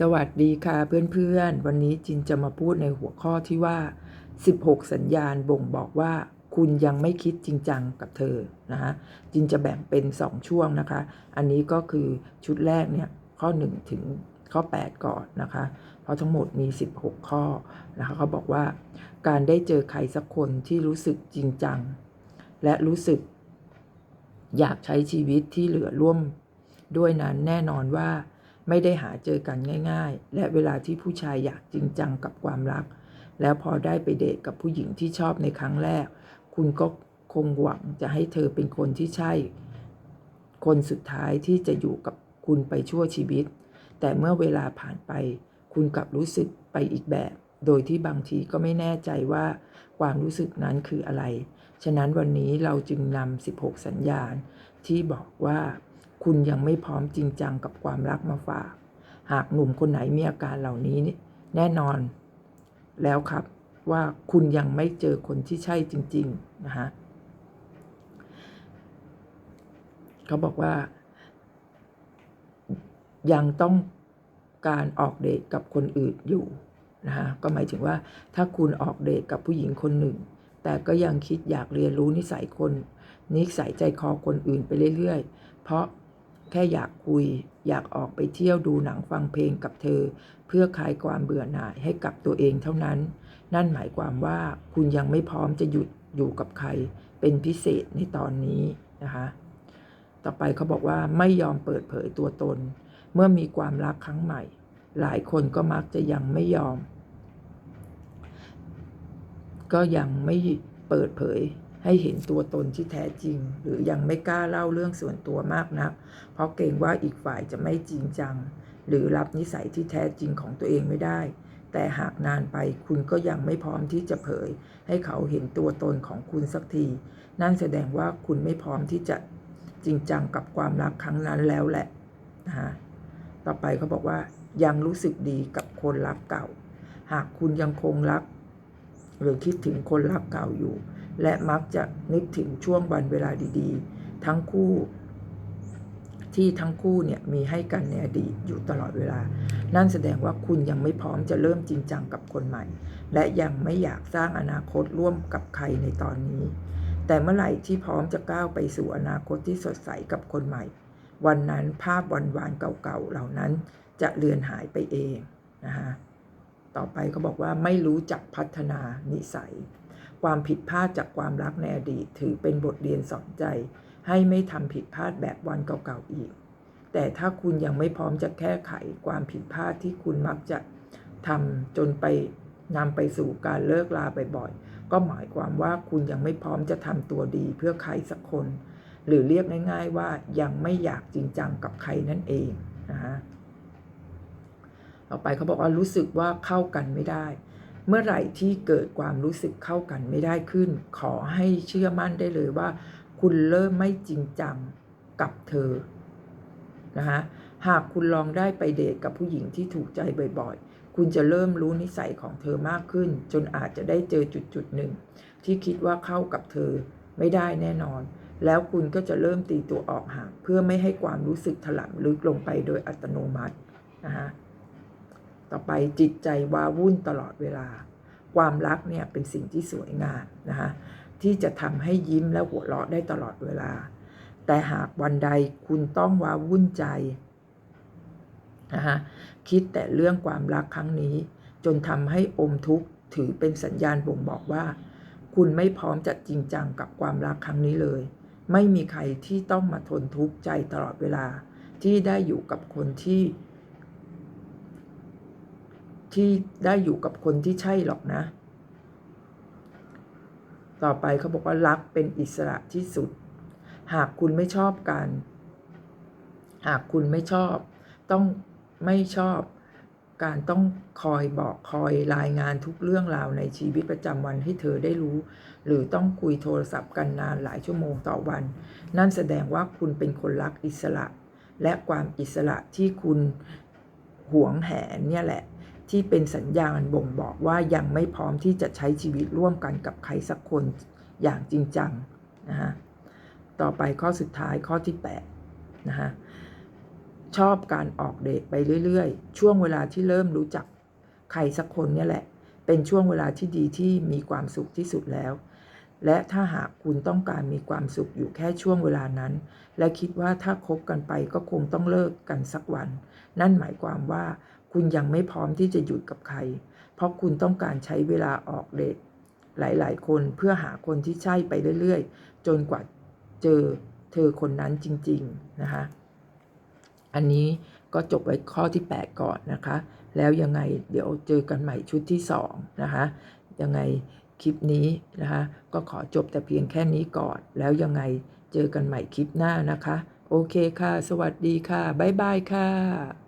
สวัสดีค่ะเพื่อนๆ วันนี้จินจะมาพูดในหัวข้อที่ว่า 16 สัญญาณบ่งบอกว่าคุณยังไม่คิดจริงจังกับเธอนะฮะจินจะแบ่งเป็น 2 ช่วงนะคะ อันนี้ก็คือชุดแรกเนี่ยข้อ 1 ถึงข้อ 8 ก่อนนะคะ เพราะทั้งหมดมี 16 ข้อนะคะเขาบอกว่า การได้เจอใครสักคนที่รู้สึกจริงจัง และรู้สึก อยากใช้ชีวิตที่เหลือร่วม ด้วยนั้นแน่นอนว่า ไม่ได้หาเจอกันง่าย ๆ และเวลาที่ผู้ชายอยากจริงจังกับความรัก แล้วพอได้ไปเดทกับผู้หญิงที่ชอบในครั้งแรก คุณก็คงหวังจะให้เธอเป็นคนที่ใช่ คนสุดท้ายที่จะอยู่กับคุณไปชั่วชีวิต แต่เมื่อเวลาผ่านไป คุณกลับรู้สึกไปอีกแบบ โดยที่บางทีก็ไม่แน่ใจว่าความรู้สึกนั้นคืออะไร ฉะนั้นวันนี้เราจึงนำ16 สัญญาณที่บอกว่า คุณยังไม่พร้อมจริงจังกับความรักมาฝาก หากหนุ่มคนไหนมีอาการเหล่านี้แน่นอนแล้วครับว่าคุณยังไม่เจอคนที่ใช่จริง ๆ นะฮะเขาบอกว่า ยังต้องการออกเดทกับคนอื่นอยู่นะฮะก็หมายถึงว่าถ้าคุณออกเดทกับผู้หญิงคนหนึ่ง แต่ก็ยังคิดอยากเรียนรู้นิสัยคน นิสัยใจคอคนอื่นไปเรื่อย ๆ เพราะ แค่อยากคุย อยากออกไปเที่ยวดูหนังฟังเพลงกับเธอ เพื่อคลายความเบื่อหน่ายให้กับตัวเองเท่านั้น นั่นหมายความว่าคุณยังไม่พร้อมจะหยุดอยู่กับใคร เป็นพิเศษในตอนนี้นะคะต่อไปเขาบอกว่าไม่ยอมเปิดเผยตัวตน เมื่อมีความรักครั้งใหม่ หลายคนก็มักจะยังไม่ยอม ก็ยังไม่เปิดเผย ให้เห็นตัวตนที่แท้จริง หรือยังไม่กล้าเล่าเรื่องส่วนตัวมากนัก เพราะเกรงว่าอีกฝ่ายจะไม่จริงจัง หรือรับนิสัยที่แท้จริงของตัวเองไม่ได้ แต่หากนานไปคุณก็ยังไม่พร้อมที่จะเผย ให้เขาเห็นตัวตนของคุณสักที นั่นแสดงว่าคุณไม่พร้อมที่จะจริงจังกับความรักครั้งนั้นแล้วแหละนะฮะต่อไปเขาบอกว่ายังรู้สึกดีกับคนรักเก่า หากคุณยังคงรัก หรือคิดถึงคนรักเก่าอยู่ และมักจะนึกถึงช่วงวันเวลาดีๆ ทั้งคู่ที่ทั้งคู่เนี่ยมีให้กันในอดีตอยู่ตลอดเวลา นั่นแสดงว่าคุณยังไม่พร้อมจะเริ่มจริงจังกับคนใหม่ และยังไม่อยากสร้างอนาคตร่วมกับใครในตอนนี้ แต่เมื่อไหร่ที่พร้อมจะก้าวไปสู่อนาคตที่สดใสกับคนใหม่ วันนั้นภาพวันวานเก่าๆเหล่านั้นจะเลือนหายไปเองนะฮะ ต่อไปเขาบอกว่าไม่รู้จักพัฒนานิสัย ความผิดพลาดจากความรักในอดีต ถือเป็นบทเรียนสอนใจ ให้ไม่ทำผิดพลาดแบบวันเก่าๆอีก แต่ถ้าคุณยังไม่พร้อมจะแก้ไขความผิดพลาดที่คุณมักจะทำจนไปนำไปสู่การเลิกลาบ่อยๆก็หมายความว่าคุณยังไม่พร้อมจะทำตัวดีเพื่อใครสักคน หรือเรียกง่าย ๆว่ายังไม่อยากจริงจังกับใครนั่นเองนะฮะ ต่อไปเขาบอกว่ารู้สึกว่าเข้ากันไม่ได้ เมื่อไหร่ที่เกิดความรู้สึกเข้ากันไม่ได้ขึ้น ขอให้เชื่อมั่นได้เลยว่า คุณเริ่มไม่จริงจังกับเธอนะคะหากคุณลองได้ไปเดทกับผู้หญิงที่ถูกใจบ่อยๆ คุณจะเริ่มรู้นิสัยของเธอมากขึ้น จนอาจจะได้เจอจุดจุดหนึ่ง ที่คิดว่าเข้ากับเธอไม่ได้แน่นอน แล้วคุณก็จะเริ่มตีตัวออกห่างเพื่อไม่ให้ความรู้สึกถลำลึกลงไปโดยอัตโนมัตินะคะ ต่อไปจิตใจว้าวุ่นตลอดเวลา ความรักเนี่ยเป็นสิ่งที่สวยงามนะคะที่จะทำให้ยิ้มและหัวเราะได้ตลอดเวลา แต่หากวันใดคุณต้องว้าวุ่นใจนะคะคิดแต่เรื่องความรักครั้งนี้ จนทำให้อมทุกข์ถือเป็นสัญญาณบ่งบอกว่า คุณไม่พร้อมจะจริงจังกับความรักครั้งนี้เลย ไม่มีใครที่ต้องมาทนทุกข์ใจตลอดเวลาที่ได้อยู่กับคนที่ ที่ได้อยู่กับคนที่ใช่หรอกนะ ต่อไปเขาบอกว่ารักเป็นอิสระที่สุด หากคุณไม่ชอบการหากคุณไม่ชอบ ต้องไม่ชอบ การต้องคอยบอกคอยรายงานทุกเรื่องราวในชีวิตประจำวันให้เธอได้รู้ หรือต้องคุยโทรศัพท์กันนานหลายชั่วโมงต่อวัน นั่นแสดงว่าคุณเป็นคนรักอิสระ และความอิสระที่คุณหวงแหนเนี่ยแหละ ที่เป็นสัญญาณบ่งบอกว่ายังไม่พร้อมที่จะใช้ชีวิตร่วมกันกับใครสักคนอย่างจริงจังนะฮะต่อไปข้อสุดท้ายข้อที่8นะฮะชอบการออกเดทไปเรื่อยๆ ช่วงเวลาที่เริ่มรู้จักใครสักคนเนี่ยแหละ เป็นช่วงเวลาที่ดีที่มีความสุขที่สุดแล้ว และถ้าหากคุณต้องการมีความสุขอยู่แค่ช่วงเวลานั้น และคิดว่าถ้าคบกันไปก็คงต้องเลิกกันสักวัน นั่นหมายความว่า คุณยังไม่พร้อมที่จะหยุดกับใคร เพราะคุณต้องการใช้เวลาออกเดทหลาย ๆ คนเพื่อหาคนที่ใช่ไปเรื่อย ๆ จนกว่าเจอเธอคนนั้นจริง ๆ นะคะ อันนี้ก็จบไว้ข้อที่ 8 ก่อนนะคะ แล้วยังไงเดี๋ยวเจอกันใหม่ชุดที่ 2 นะคะ ยังไงคลิปนี้นะคะ ก็ขอจบแต่เพียงแค่นี้ก่อน แล้วยังไงเจอกันใหม่คลิปหน้านะคะ โอเคค่ะ สวัสดีค่ะ บ๊ายบายค่ะ